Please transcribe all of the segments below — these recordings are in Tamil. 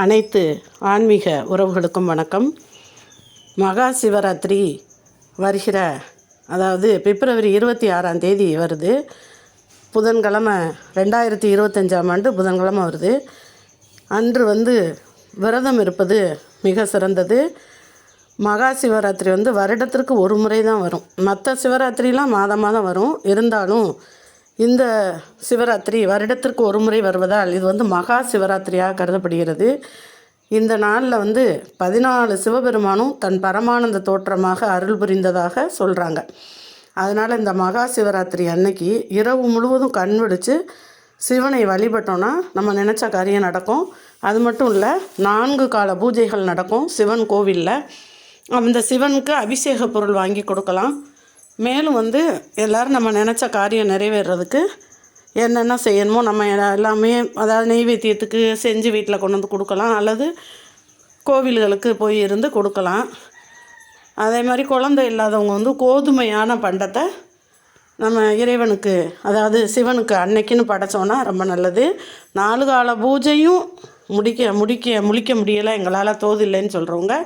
அனைத்து ஆன்மீக உறவுகளுக்கும் வணக்கம். மகா சிவராத்திரி வருகிற அதாவது பிப்ரவரி இருபத்தி ஆறாம் தேதி வருது. புதன்கிழமை ரெண்டாயிரத்தி இருபத்தஞ்சாம் ஆண்டு புதன்கிழமை வருது. அன்று வந்து விரதம் இருப்பது மிக சிறந்தது. மகா சிவராத்திரி வந்து வருடத்திற்கு ஒரு முறை தான் வரும். மற்ற சிவராத்திரிலாம் மாதம் மாதம் வரும். இருந்தாலும் இந்த சிவராத்திரி வருடத்திற்கு ஒரு முறை வருவதால் இது வந்து மகா சிவராத்திரியாக கருதப்படுகிறது. இந்த நாளில் வந்து பதினாலு சிவபெருமானும் தன் பரமானந்த தோற்றமாக அருள் புரிந்ததாக சொல்கிறாங்க அதனால் இந்த மகா சிவராத்திரி அன்னைக்கு இரவு முழுவதும் கண் விழித்து சிவனை வழிபட்டோன்னா நம்ம நினச்ச காரியம் நடக்கும். அது மட்டும் இல்லை நான்கு கால பூஜைகள் நடக்கும் சிவன் கோவிலில். அந்த சிவனுக்கு அபிஷேக பொருள் வாங்கி கொடுக்கலாம். மேலும் வந்து எல்லோரும் நம்ம நினச்ச காரியம் நிறைவேறதுக்கு என்னென்ன செய்யணுமோ நம்ம எல்லாமே அதாவது நெய்வேத்தியத்துக்கு செஞ்சு வீட்டில் கொண்டு வந்து கொடுக்கலாம். அல்லது கோவில்களுக்கு போய் இருந்து கொடுக்கலாம். அதே மாதிரி குழந்தை இல்லாதவங்க வந்து கோதுமையான பண்டத்தை நம்ம இறைவனுக்கு அதாவது சிவனுக்கு அன்னைக்குன்னு படைச்சோன்னா ரொம்ப நல்லது. நாலு கால பூஜையும் முடிக்க முடிக்க முழிக்க முடியலை. எங்களால் தோதில்லைன்னு சொல்கிறவங்க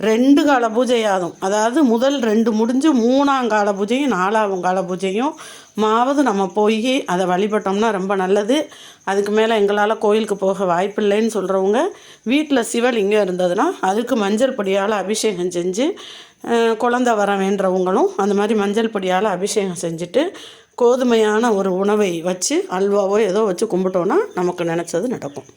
ரெண்டு கால பூஜை ஆகும் அதாவது முதல் ரெண்டு முடிஞ்சு மூணாம் கால பூஜையும் நாலாவும் கால பூஜையும் மாவது நம்ம போய் அதை வழிபட்டோம்னா ரொம்ப நல்லது. அதுக்கு மேலே எங்களால் கோயிலுக்கு போக வாய்ப்பில்லைன்னு சொல்கிறவங்க வீட்டில் சிவலிங்கம் இருந்ததுன்னா அதுக்கு மஞ்சள் பொடியால் அபிஷேகம் செஞ்சு குழந்த குழந்தை வர வேண்டவங்களும் அந்த மாதிரி மஞ்சள் பொடியால் அபிஷேகம் செஞ்சுட்டு கோதுமையான ஒரு உணவை வச்சு அல்வாவோ ஏதோ வச்சு கும்பிட்டோன்னா நமக்கு நினச்சது நடக்கும்.